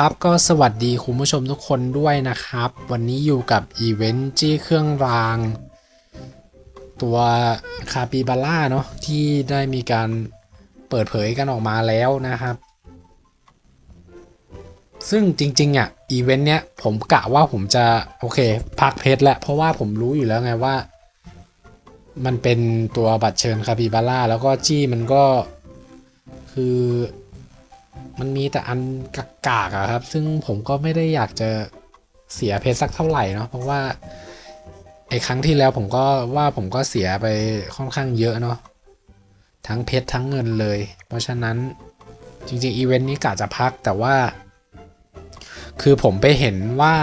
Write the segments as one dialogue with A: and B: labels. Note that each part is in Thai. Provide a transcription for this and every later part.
A: ครับก็สวัสดีคุณผู้ชมทุกคนด้วยนะครับ วันนี้อยู่กับอีเวนต์จี้เครื่องราง ตัวคาปิบาร่าเนาะที่ได้มีการเปิดเผยกันออกมาแล้วนะครับ ซึ่งจริงๆอะอีเวนต์เนี้ยผมกะว่าผมจะโอเคพักเพชรแหละเพราะว่าผมรู้อยู่แล้วไงว่า มันเป็นตัวบัตรเชิญคาปิบาร่าแล้วก็จี้มันก็คือ มันมีแต่อันกากๆอะครับ ซึ่งผมก็ไม่ได้อยากจะเสียเพชรสักเท่าไหร่เนาะเพราะว่าไอ้ครั้งที่แล้วผมก็ว่าผมก็เสียไปค่อนข้างเยอะเนาะทั้งเพชรทั้งเงินเลย เพราะฉะนั้นจริงๆอีเวนต์นี้กะจะพักแต่ว่า คือผมไปเห็นว่า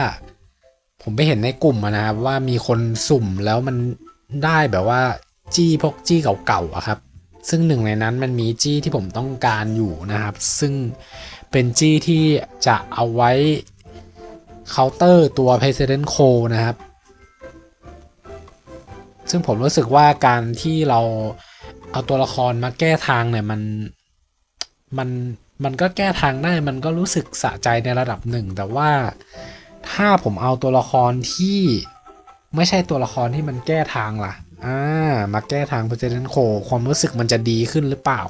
A: ผมไปเห็นในกลุ่มนะครับว่ามีคนสุ่มแล้วมันได้แบบว่าจี้พวกจี้เก่าๆอะครับ ซึ่งหนึ่งในนั้นมันมีจี้ที่ผมต้องการอยู่นะครับ ซึ่งเป็นจี้ที่จะเอาไว้เคาน์เตอร์ตัว President c o นะครับ ซึ่งผมรู้สึกว่าการที่เราเอาตัวละครมาแก้ทางเนี่ยมันมันมันก็แก้ทางได้มันก็รู้สึกสะใจในระดับหนึ่ง แต่ว่าถ้าผมเอาตัวละครที่ไม่ใช่ตัวละครที่มันแก้ทางล่ะ อ่า มาแก้ทาง President c o ความรู้สึกมันจะดีขึ้นหรือเปล่า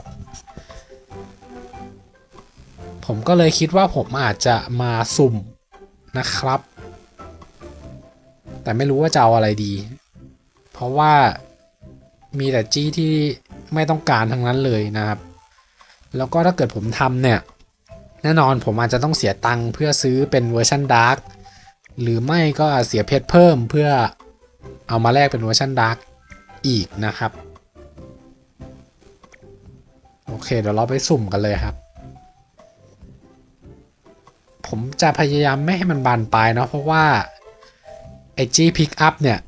A: ผมก็เลยคิดว่าผมอาจจะมาสุ่มนะครับ แต่ไม่รู้ว่าจะเอาอะไรดี เพราะว่ามีแต่จี้ที่ไม่ต้องการทั้งนั้นเลยนะครับ แล้วก็ถ้าเกิดผมทำเนี่ย แน่นอนผมอาจจะต้องเสียตังค์เพื่อซื้อเป็นเวอร์ชันดาร์กหรือไม่ก็เสียเพชรเพิ่มเพื่อเอามาแลกเป็นเวอร์ชันดาร์ก อีกนะครับ โอเค เดี๋ยวเราไปสุ่มกันเลยครับ ผมจะพยายามไม่ให้มันบานปลายเนาะเพราะว่าไอจีพิกอัพเนี่ย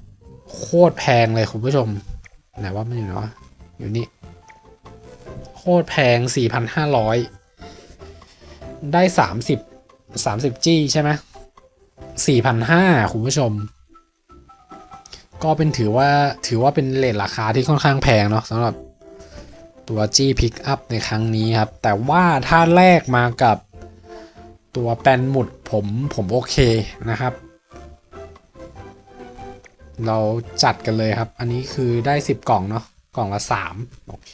A: โคตรแพงเลยคุณผู้ชมไหนว่ามันอยู่เนาะอยู่นี่ โคตรแพง 4,500 ได้ 30 30 จี้ใช่ไหม4,500 คุณผู้ชม ก็เป็นถือว่าถือว่าเป็นเลทราคาที่ค่อนข้างแพงเนาะสำหรับตัว G Pick Up ในครั้งนี้ครับ แต่ว่าถ้าแลกมากับตัวแปนหมุดผมผมโอเคนะครับ เราจัดกันเลยครับ อันนี้คือได้ 10 กล่องเนาะกล่องละ 3 โอเค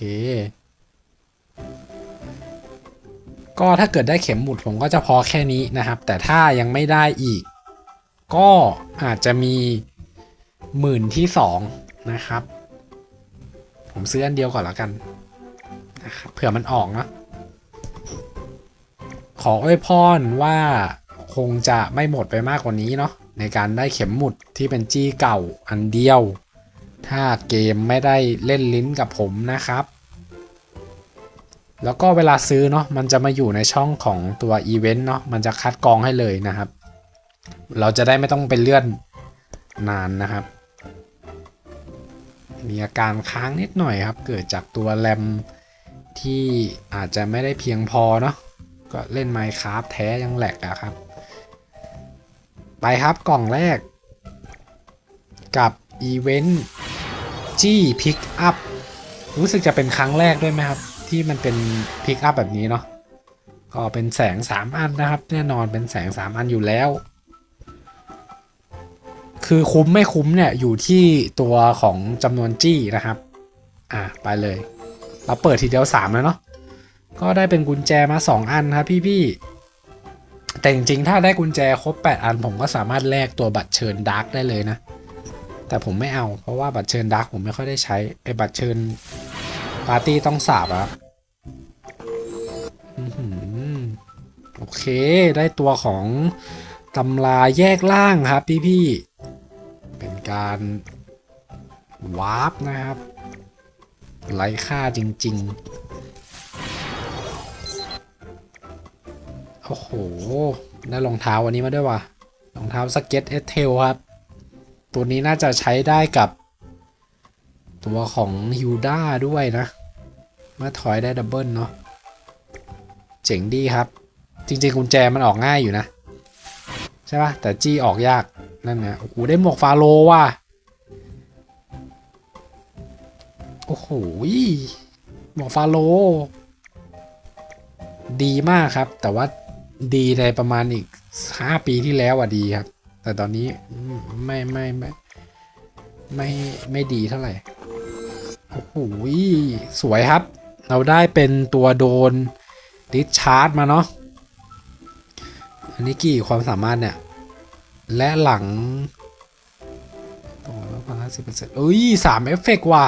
A: ก็ถ้าเกิดได้เข็มหมุดผมก็จะพอแค่นี้นะครับ แต่ถ้ายังไม่ได้อีก ก็อาจจะมี หมื่นที่สองนะครับ ผมซื้ออันเดียวก่อนแล้วกันนะครับเผื่อมันออกเนาะขออวยพรว่าคงจะไม่หมดไปมากกว่านี้เนาะในการได้เข็มหมุดที่เป็นจี้เก่าอันเดียว ถ้าเกมไม่ได้เล่นลิ้นกับผมนะครับ แล้วก็เวลาซื้อเนาะมันจะมาอยู่ในช่องของตัวอีเวนต์เนาะมันจะคัดกรองให้เลยนะครับ เราจะได้ไม่ต้องไปเลื่อนนานนะครับ มีอาการค้างนิดหน่อยครับ เกิดจากตัวแรมที่อาจจะไม่ได้เพียงพอเนาะก็เล่น Minecraft แท้ยังแหลกอะครับ ไปครับกล่องแรก กับอีเวนต์จี้พิกอัพรู้สึกจะเป็นครั้งแรกด้วยไหมครับ ที่มันเป็นพิกอัพแบบนี้เนาะก็เป็นแสง 3 อันนะครับ แน่นอนเป็นแสง 3 อันอยู่แล้ว คือคุ้มไม่คุ้มเนี่ยอยู่ที่ตัวของจำนวนจี้นะครับ อะไปเลย เราเปิดทีเดียว3แล้วเนาะก็ได้เป็นกุญแจมา 2 อันครับพี่ๆแต่จริงๆ ถ้าได้กุญแจครบ 8 อันผมก็สามารถแลกตัวบัตรเชิญดาร์กได้เลยนะ แต่ผมไม่เอาเพราะว่าบัตรเชิญดาร์กผมไม่ค่อยได้ใช้ไอ้บัตรเชิญปาร์ตี้ต้องสาบอะโอเค ได้ตัวของตำราแยกล่างครับพี่ๆเป็น การวาร์ปนะครับไร้ค่าจริง ๆ โอ้โห ได้รองเท้าวันนี้มาด้วยว่ะ รองเท้าสเก็ตเอสเทลครับ ตัวนี้น่าจะใช้ได้กับ ตัวของฮิวด้าด้วยนะ เมื่อถอยได้ดับเบิลเนาะ เจ๋งดีครับ จริง ๆ กุญแจมันออกง่ายอยู่นะ ใช่ปะแต่จี้ออกยาก นั่นไงโอ้โหได้หมวกฟาโลว่ะ โอ้โหหมวกฟาโล ดีมากครับ แต่ว่าดีในประมาณอีกห้าปีที่แล้วอะดีครับ แต่ตอนนี้ไม่ไม่ไม่ไม่ไม่ดีเท่าไหร่ โอ้โหสวยครับ เราได้เป็นตัวโดนดิชาร์จมาเนาะ อันนี้กี่ความสามารถเนี่ย และหลังโอ้แล้วพันห้าสิบเปอร์เซ็นต์เอ้ยสามเอฟเฟกต์ว่ะ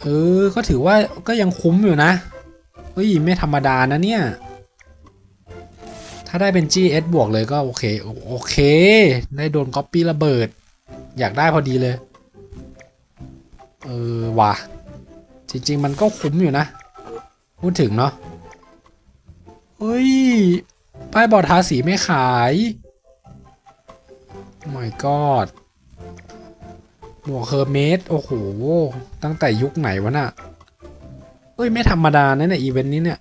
A: เออ ก็ถือว่าก็ยังคุ้มอยู่นะเฮ้ย ไม่ธรรมดานะเนี่ย ถ้าได้เป็น GS บวกเลยก็โอเค โอเค ได้โดนก๊อปปี้ระเบิด อยากได้พอดีเลย เออว่ะ จริง ๆ มันก็คุ้มอยู่นะ พูดถึงเนาะเฮ้ย ป้ายบอดทาสีไม่ขาย my god หมวกเฮอร์เมสโอ้โห ตั้งแต่ยุคไหนวะน่ะเอ้ย ไม่ธรรมดานะเนี่ยอีเวนต์นี้เนี่ย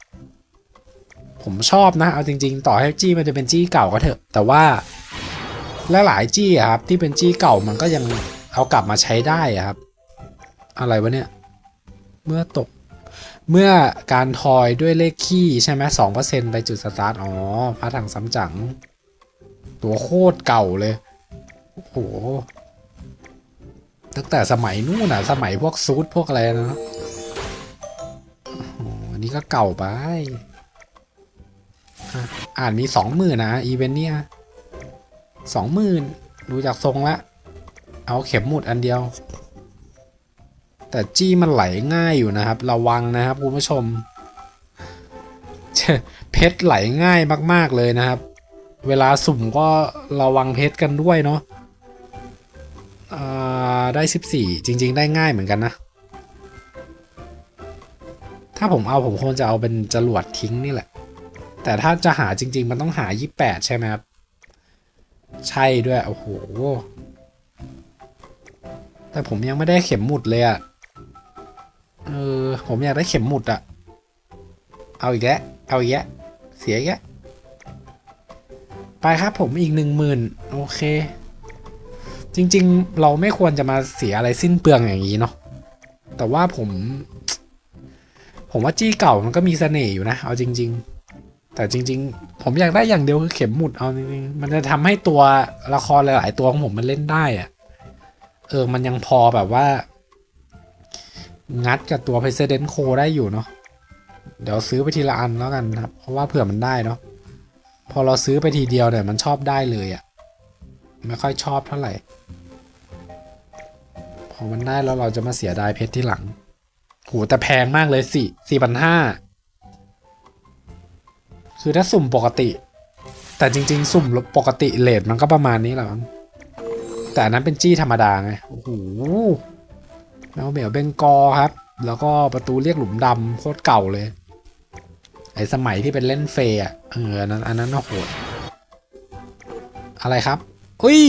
A: ผมชอบนะ เอาจริง ๆ ต่อให้จี้มันจะเป็นจี้เก่าก็เถอะ แต่ว่าและหลายจี้ครับ ที่เป็นจี้เก่ามันก็ยังเอากลับมาใช้ได้ครับ อะไรวะเนี่ย เมื่อตก เมื่อการทอยด้วยเลขคี่ใช่ไหมสองเปอร์เซ็นต์ไปจุดสตาร์ท อ๋อพระถังซ้ำจัง ตัวโคตรเก่าเลย โอ้โห ตั้งแต่สมัยนู่นน่ะ สมัยพวกซูดพวกอะไรนะโอ้อันนี้ก็เก่าไปอะอ่านมีสองหมื่นนะ อีเวนต์เนี่ยสองหมื่นดูจากทรงละ เอาเข็มหมุดอันเดียว แต่จี้มันไหลง่ายอยู่นะครับ ระวังนะครับคุณผู้ชม เพชรไหลง่ายมาก ๆเลยนะครับ เวลาสุ่มก็ระวังเพชรกันด้วยเนาะได้ 14 จริง ๆ ได้ง่ายเหมือนกันนะ ถ้าผมเอาผมคงจะเอาเป็นจรวดทิ้งนี่แหละ แต่ถ้าจะหาจริง ๆ มันต้องหา 28 ใช่ไหมครับ ใช่ด้วย โอ้โห แต่ผมยังไม่ได้เข็มหมุดเลยอะ เออ ผมอยากได้เข็มหมุดอะเอาอีกแล้วเอาอีกแล้วเสียอีกแล้วไปครับผมอีกหนึ่งหมื่นโอเค จริงๆ เราไม่ควรจะมาเสียอะไรสิ้นเปลืองอย่างนี้เนาะแต่ว่าผม ผมว่าจี้เก่ามันก็มีเสน่ห์อยู่นะ เอาจริง ๆ แต่จริง ๆ ผมอยากได้อย่างเดียวคือเข็มหมุดเอาจริงๆมันจะทำให้ตัวละครหลาย ๆ ตัวของผมมันเล่นได้อะเออมันยังพอแบบว่า งัดกับตัว President Co ได้อยู่เนาะเดี๋ยวซื้อไปทีละอันแล้วกันครับเพราะว่าเผื่อมันได้เนาะพอเราซื้อไปทีเดียวเนี่ยมันชอบได้เลยอะ่ะไม่ค่อยชอบเท่าไหร่พอมันได้แล้วเราจะมาเสียดายเพชรที่หลังโหแต่แพงมากเลยสี่สี่พันห้าคือถ้าสุ่มปกติ แต่จริง ๆ สุ่มปกติเลทมันก็ประมาณนี้แหละแต่อันนั้นเป็นจี้ธรรมดาไงโอ้โห แมวเหมียวเบงกอครับ แล้วก็ประตูเรียกหลุมดำโคตรเก่าเลย ไอสมัยที่เป็นเล่นเฟย์อะเอออันนั้นอันนั้นน่าโหดอะไรครับอุ้ย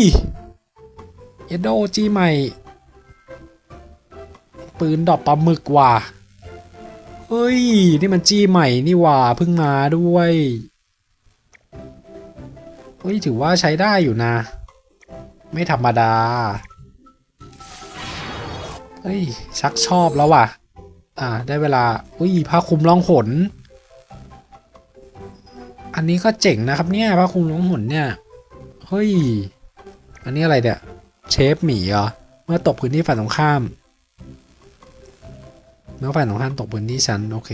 A: เอโดจีใหม่ ปืนดอกปลาหมึกว่ะเฮ้ย นี่มันจี้ใหม่นี่ว่ะเพิ่งมาด้วยเฮ้ยถือว่าใช้ได้อยู่นะ ไม่ธรรมดา เฮ้ย ชักชอบแล้วว่ะ อ่า ได้เวลา อุ้ยผ้าคลุมล่องหนอันนี้ก็เจ๋งนะครับเนี่ยผ้าคลุมล่องหนเนี่ย เฮ้ย อันนี้อะไรเนี่ย เชฟหมีเหรอ เมื่อตกพื้นที่ฝ่ายตรงข้าม เมื่อฝ่ายตรงข้ามตกพื้นที่ชั้นโอเค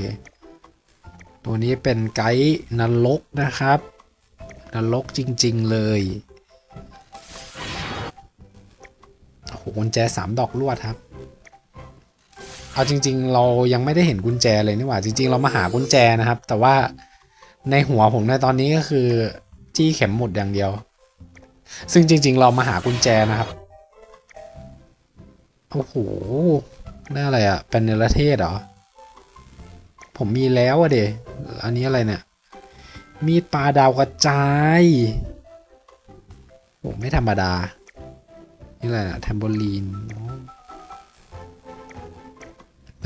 A: ตัวนี้เป็นไกด์นรกนะครับ นรกจริง ๆเลยโอ้โหกุญแจสามดอกลวดครับ เอาจริง ๆ เรายังไม่ได้เห็นกุญแจเลยนี่หว่า จริง ๆ เรามาหากุญแจนะครับ แต่ว่าในหัวผมในตอนนี้ก็คือจี้เข็มหมุดอย่างเดียว ซึ่งจริง ๆ เรามาหากุญแจนะครับโอ้โหได้อะไรอะ่ะ เป็นเนรเทศเหรอ ผมมีแล้วอะเดอันนี้อะไรเนี่ย มีดปลาดาวกระจายโอ้ไม่ธรรมดา นี่อะไรนะแทมโบลีน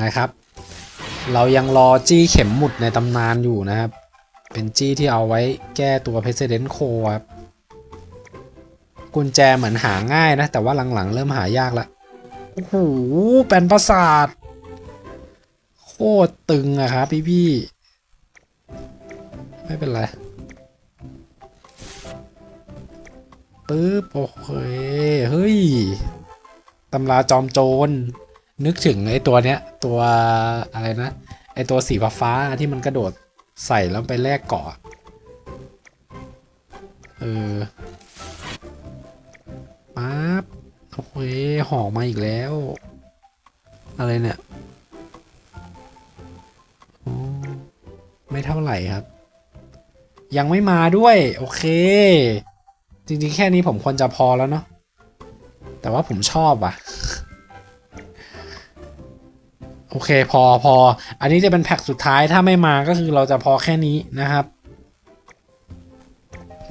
A: นะครับ เรายังรอจี้เข็มหมุดในตำนานอยู่นะครับ เป็นจี้ที่เอาไว้แก้ตัว President Co ครับกุญแจเหมือนหาง่ายนะ แต่ว่าหลังๆ เริ่มหายากละโอ้โหแปลนประสาท โคตรตึงอะครับพี่พี่ไม่เป็นไรปึ๊บโอเคเฮ้ยตำราจอมโจร นึกถึงไอ้ตัวเนี้ย ตัวอะไรนะ ไอ้ตัวสีฟ้าที่มันกระโดดใส่แล้วไปแลกเกาะเออปั๊บโอเคห่อมาอีกแล้ว อะไรเนี่ยไม่เท่าไหร่ครับ ยังไม่มาด้วย โอเค จริงๆ แค่นี้ผมควรจะพอแล้วเนาะแต่ว่าผมชอบอะ เคพอพอ อันนี้จะเป็นแพ็กสุดท้ายถ้าไม่มาก็คือเราจะพอแค่นี้นะครับ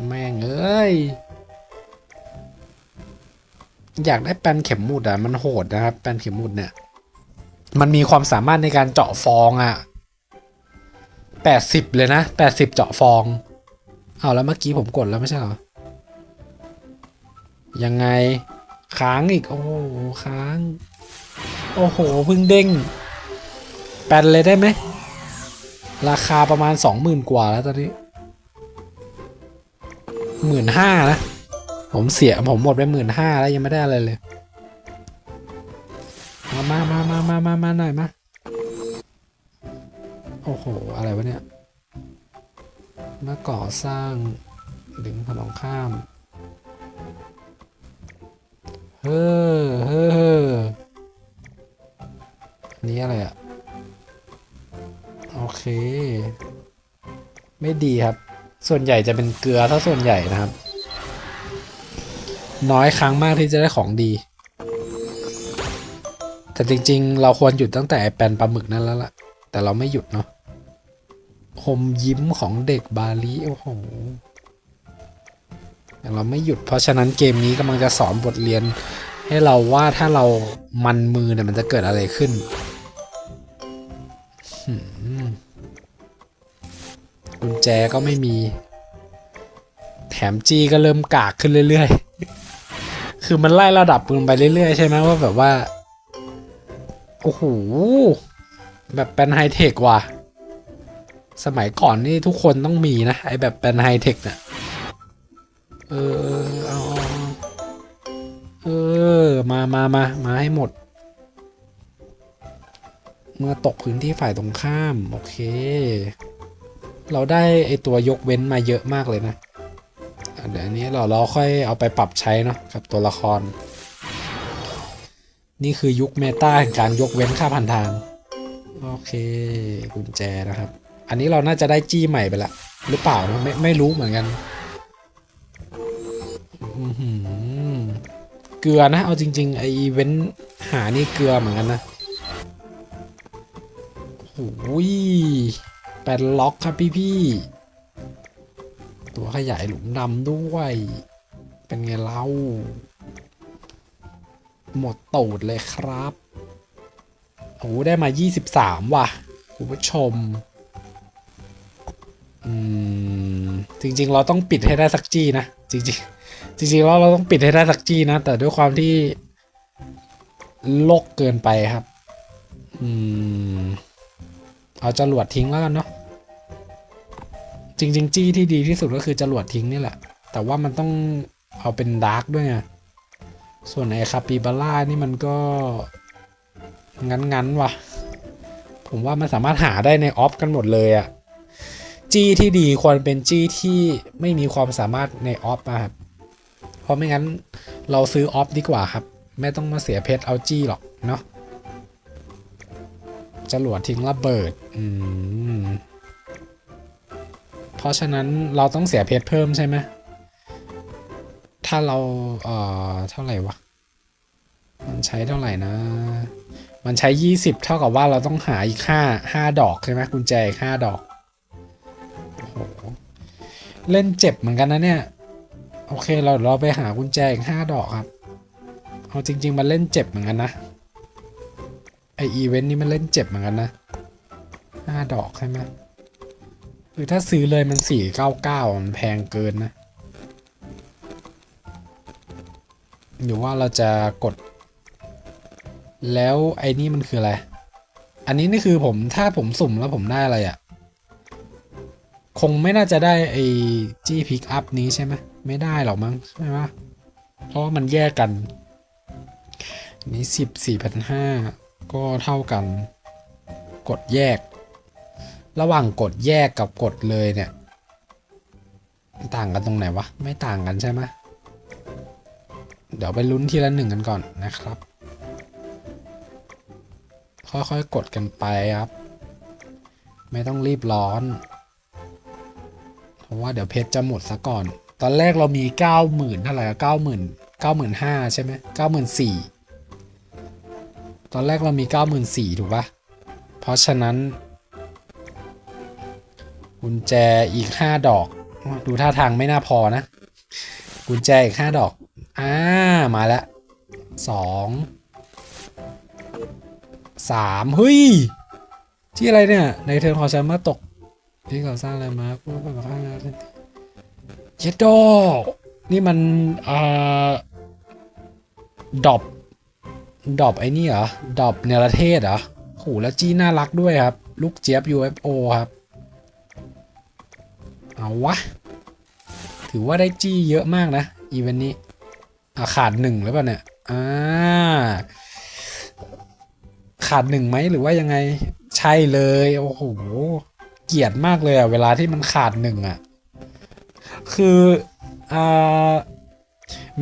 A: แม่งเอ้ย อยากได้แปนเข็มหมุดอะ มันโหดนะครับ แปนเข็มหมุดเนี่ย มันมีความสามารถในการเจาะฟองอะแปดสิบเลยนะแปดสิบเจาะฟอง เอาแล้วเมื่อกี้ผมกดแล้วไม่ใช่เหรอ ยังไงค้างอีก โอ้โหค้าง โอ้โห เพิ่งเด้ง ปนเลยได้ไหม ราคาประมาณสองหมื่นกว่าแล้วตอนนี้หมื่นห้านะ ผมเสียผมหมดไปหมื่นห้าแล้วยังไม่ได้อะไรเลย มามามามามามามาหน่อยมา โอ้โห อะไรวะเนี่ย มาก่อสร้างดึงผนองข้าม เฮ้อเฮ้อนนี้อะไรอะ ไม่ดีครับ ส่วนใหญ่จะเป็นเกลือถ้าส่วนใหญ่นะครับ น้อยครั้งมากที่จะได้ของดี แต่จริงๆ เราควรหยุดตั้งแต่แปลนปลาหมึกนั่นแล้วล่ะ แต่เราไม่หยุดเนาะคมยิ้มของเด็กบาลีโอ้โหแต่เราไม่หยุดเพราะฉะนั้นเกมนี้กำลังจะสอนบทเรียน ให้เราว่าถ้าเรามันมือเนี่ยมันจะเกิดอะไรขึ้นหืมกุญ แจก็ไม่มี แถมจีก็เริ่มกากขึ้นเรื่อยๆ คือมันไล่ระดับลงไปเรื่อยๆ ใช่ไหมว่าแบบว่า โอ้โห แบบเป็นไฮเทคว่ะ สมัยก่อนนี่ทุกคนต้องมีนะ ไอแบบเป็นไฮเทคเนี่ยเออเออเอาเออ มามามามาให้หมด เมื่อตกพื้นที่ฝ่ายตรงข้าม โอเค เราได้ไอตัวยกเว้นมาเยอะมากเลยนะเดี๋ยวนี้เราเราค่อยเอาไปปรับใช้เนาะกับตัวละคร นี่คือยุคเมตาแห่งการยกเว้นค่าผ่านทาง โอเคกุญแจนะครับ อันนี้เราน่าจะได้จี้ใหม่ไปละหรือเปล่านะไม่ไม่รู้เหมือนกันเกลือนะ เอาจริงๆไออีเวนต์หานี่เกลือเหมือนกันนะโอ้ย แปดล็อกครับพี่พี่ ตัวขยายหลุมดำด้วย เป็นไงเล่า หมดตูดเลยครับโอ้ได้มา 23 ว่ะ คุณผู้ชม อืม จริง ๆ เราต้องปิดให้ได้สักจี้นะ จริง ๆ จริงๆแล้วเราต้องปิดให้ได้สักจี้นะ แต่ด้วยความที่โลกเกินไปครับ อืม เอาจรวดทิ้งแล้วกันเนาะจริงๆจี้ที่ดีที่สุดก็คือจรวดทิ้งนี่แหละ แต่ว่ามันต้องเอาเป็นดาร์กด้วยไงส่วนไอ้คาปิบาร่านี่มันก็งั้นๆว่ะ ผมว่ามันสามารถหาได้ในออฟกันหมดเลยอะจี้ที่ดีควรเป็นจี้ที่ไม่มีความสามารถในออฟอะครับเพราะไม่งั้นเราซื้อออฟดีกว่าครับ ไม่ต้องมาเสียเพชรเอาจี้หรอกเนาะ จรวดทิ้งระเบิด อืม เพราะฉะนั้นเราต้องเสียเพชรเพิ่มใช่ไหม ถ้าเรา เอ่อ เท่าไหร่วะ มันใช้เท่าไหร่นะ มันใช้ยี่สิบเท่ากับว่าเราต้องหาอีกห้าห้าดอกใช่ไหมกุญแจอีกห้าดอก โอ้โห เล่นเจ็บเหมือนกันนะเนี่ย โอเค เราเราไปหากุญแจอีกห้าดอกครับ เอาจริง ๆ มันเล่นเจ็บเหมือนกันนะ ออีเวนต์นี้มันเล่นเจ็บเหมือนกันนะห้าดอกใช่ไหมคือถ้าซื้อเลยมันสี่เก้าเก้ามันแพงเกินนะ หรือว่าเราจะกด แล้วไอ้นี่มันคืออะไร อันนี้นี่คือผมถ้าผมสุ่มแล้วผมได้อะไรอะ่ะ คงไม่น่าจะได้ไอ้จี้พิกอัพนี้ใช่ไหมไม่ได้หรอกมั้งใช่ไหมเพราะมันแยกกัน นี่สิบสี่พันห้า ก็เท่ากัน กดแยก ระหว่างกดแยกกับกดเลยเนี่ย ต่างกันตรงไหนวะ ไม่ต่างกันใช่ไหมเดี๋ยวไปลุ้นทีละหนึ่งกันก่อนนะครับ ค่อยๆกดกันไปครับ ไม่ต้องรีบร้อน เพราะว่าเดี๋ยวเพชรจะหมดซะก่อน ตอนแรกเรามีเก้าหมื่นเท่าไหร่เก้าหมื่นเก้าหมื่นห้าใช่ไหมเก้าหมื่นสี่ ตอนแรกเรามีเก้าหมื่นสี่ถูกปะเพราะฉะนั้นกุญแจอีกห้าดอก ดูท่าทางไม่น่าพอนะกุญแจอีกห้าดอก อ่า มาแล้วสองสามเฮ้ย ที่อะไรเนี่ย ในเทิร์นของฉันเมื่อตก ที่เขาสร้างอะไรมาพูดแบบว่าเจดโดนี่มันอ่อดอบ ดอบไอ้นี่เหรอดอบเนรเทศเหรอโหแล้วจี้น่ารักด้วยครับ ลูกเจี๊ยบ UFO ครับ เอาวะ ถือว่าได้จี้เยอะมากนะ อีเวนต์นี้อะขาดหนึ่งหรือเปล่าเนี่ย อ่า ขาดหนึ่งไหมหรือว่ายังไง ใช่เลย โอ้โห เกียดมากเลยอะเวลาที่มันขาดหนึ่งอะ คือ อ่า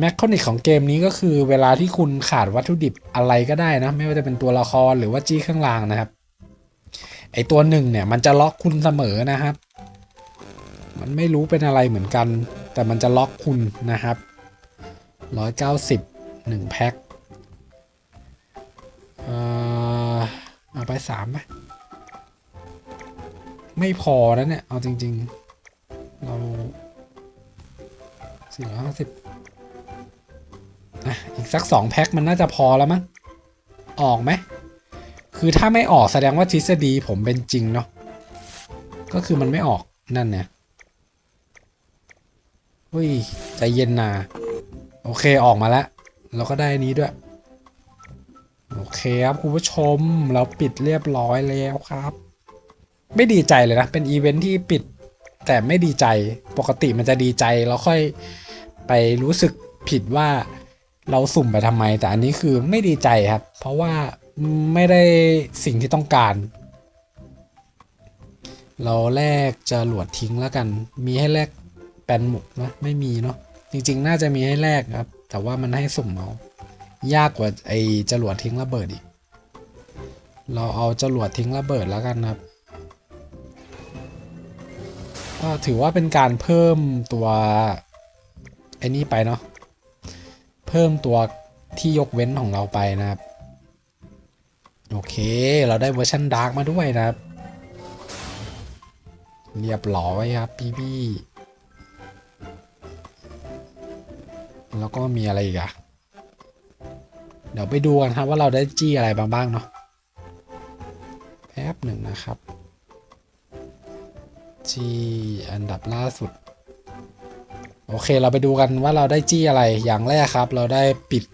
A: แมคคานิกของเกมนี้ก็คือเวลาที่คุณขาดวัตถุดิบอะไรก็ได้นะ ไม่ว่าจะเป็นตัวละครหรือว่าจี้ข้างล่างนะครับ ไอตัวหนึ่งเนี่ย มันจะล็อกคุณเสมอนะครับ มันไม่รู้เป็นอะไรเหมือนกัน แต่มันจะล็อกคุณนะครับร้อยเก้าสิบหนึ่งแพ็คเอ่อเอาไปสามไหมไม่พอนะเนี่ย เอาจริง ๆ เราสี่ร้อยห้าสิบ อีกสักสองแพ็คมันน่าจะพอแล้วมั้งออกไหมคือถ้าไม่ออกแสดงว่าทฤษฎีผมเป็นจริงเนาะก็คือมันไม่ออกนั่นเนี่ยเฮ้ยใจเย็นนาโอเคออกมาแล้วเราก็ได้นนี้ด้วย โอเคครับคุณผู้ชมเราปิดเรียบร้อยแล้วครับ ไม่ดีใจเลยนะ เป็นอีเวนท์ที่ปิดแต่ไม่ดีใจปกติมันจะดีใจแล้วค่อยไปรู้สึกผิดว่า เราสุ่มไปทำไม แต่อันนี้คือไม่ดีใจครับ เพราะว่าไม่ได้สิ่งที่ต้องการ เราแลกจะหลวดทิ้งแล้วกัน มีให้แลกแปนหมกไหมไม่มีเนาะจริง ๆ น่าจะมีให้แลกครับ แต่ว่ามันให้สุ่มเอายากกว่าไอ้จรวดทิ้งระเบิดอีก เราเอาจรวดทิ้งระเบิดแล้วกันครับก็ถือว่าเป็นการเพิ่มตัวไอ้นี่ไปเนาะ เพิ่มตัวที่ยกเว้นของเราไปนะครับ โอเค เราได้เวอร์ชันดาร์กมาด้วยนะครับ เรียบร้อยครับพี่พี่แล้วก็มีอะไรอีกอะเดี๋ยวไปดูกันครับว่าเราได้จี้อะไรบ้างบ้างเนาะแป๊บหนึ่งนะครับ จี้อันดับล่าสุด โอเคเราไปดูกันว่าเราได้จี้อะไรอย่างแรกครับ เราได้ปิด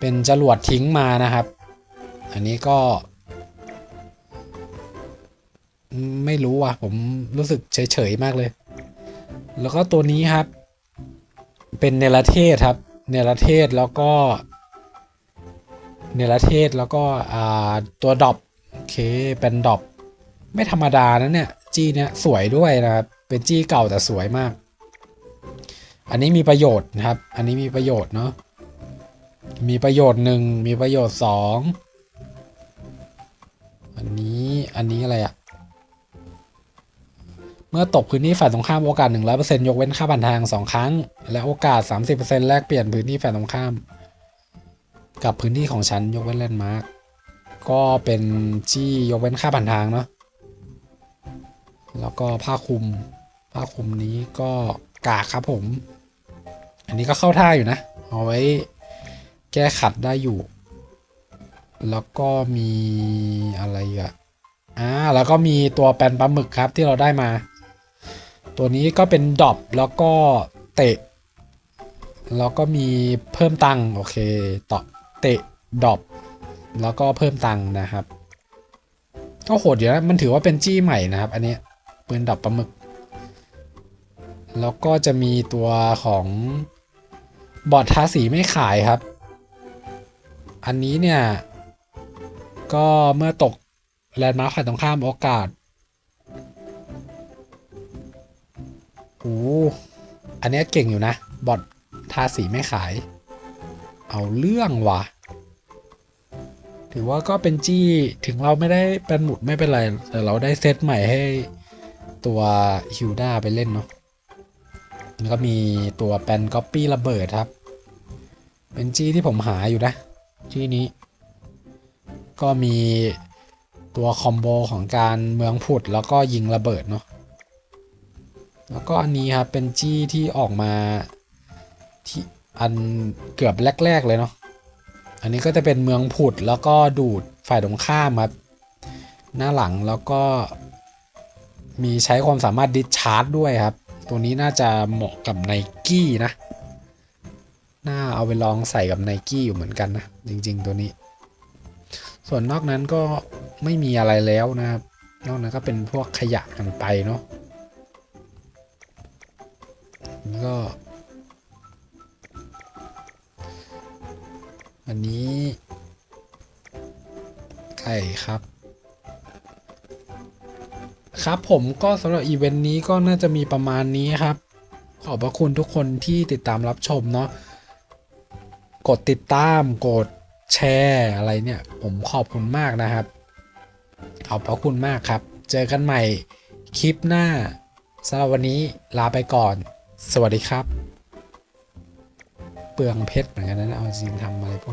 A: เป็นจรวดทิ้งมานะครับ อันนี้ก็ ไม่รู้อะ ผมรู้สึกเฉยๆมากเลย แล้วก็ตัวนี้ครับ เป็นเนรเทศครับ เนรเทศแล้วก็ เนรเทศแล้วก็ตัวดอปโอเคเป็นดอปไม่ธรรมดานะเนี่ย จี้เนี่ยสวยด้วยนะครับ เป็นจี้เก่าแต่สวยมาก อันนี้มีประโยชน์นะครับ อันนี้มีประโยชน์เนาะ มีประโยชน์หนึ่งมีประโยชน์สองอันนี้อันนี้อะไรอะเมื่อตกพื้นที่ฝ่ายตรงข้ามโอกาส 100%ยกเว้นค่าผ่านทาง 2 ครั้ง และโอกาส 30%แลกเปลี่ยนพื้นที่ฝ่ายตรงข้าม กับพื้นที่ของฉันยกเว้นแลนด์มาร์กก็เป็นจี้ยกเว้นค่าผ่านทางเนาะแล้วก็ผ้าคลุมผ้าคลุมนี้ก็กากครับผม อันนี้ก็เข้าท่าอยู่นะ เอาไว้แก้ขัดได้อยู่ แล้วก็มีอะไรอีกอะอ่าแล้วก็มีตัวแปนปลาหมึกครับที่เราได้มา ตัวนี้ก็เป็นดรอปแล้วก็เตะ แล้วก็มีเพิ่มตังค์โอเคต่อเตะดรอปแล้วก็เพิ่มตังค์นะครับก็โหดอยู่นะมันถือว่าเป็นจี้ใหม่นะครับ อันนี้ปืนดรอปปลาหมึก แล้วก็จะมีตัวของ บอร์ดทาสีไม่ขายครับ อันนี้เนี่ย ก็เมื่อตกแลนด์มาร์คฝ่ายตรงข้ามโอกาสโอ้อันนี้เก่งอยู่นะ บอดทาสีไม่ขาย เอาเรื่องวะ ถือว่าก็เป็นจี้ ถึงเราไม่ได้เป็นหมุดไม่เป็นไร แต่เราได้เซตใหม่ให้ตัวฮิวด้าไปเล่นเนาะ แล้วก็มีตัวแปนก๊อปปี้ระเบิดครับ เป็นจี้ที่ผมหาอยู่นะจี้นี้ ก็มีตัวคอมโบของการเมืองผุดแล้วก็ยิงระเบิดเนาะแล้วก็อันนี้ครับเป็นจี้ที่ออกมาที่อันเกือบแรก ๆ เลยเนาะ อันนี้ก็จะเป็นเมืองผุดแล้วก็ดูดฝ่ายตรงข้ามครับหน้าหลังแล้วก็มีใช้ความสามารถดิชาร์จด้วยครับ ตัวนี้น่าจะเหมาะกับไนกี้นะ น่าเอาไปลองใส่กับไนกี้อยู่เหมือนกันนะ จริง ๆ ตัวนี้ ส่วนนอกนั้นก็ไม่มีอะไรแล้วนะครับ นอกนั้นก็เป็นพวกขยะกันไปเนาะก็อันนี้ไก่ครับ ครับผมก็สำหรับอีเวนต์นี้ก็น่าจะมีประมาณนี้ครับ ขอบพระคุณทุกคนที่ติดตามรับชมเนาะกดติดตามกดแชร์อะไรเนี่ย ผมขอบคุณมากนะครับ ขอบพระคุณมากครับ เจอกันใหม่คลิปหน้าสำหรับวันนี้ลาไปก่อน สวัสดีครับ เปลืองเพชรเหมือนกันนะเอาจริงทำอะไรพวก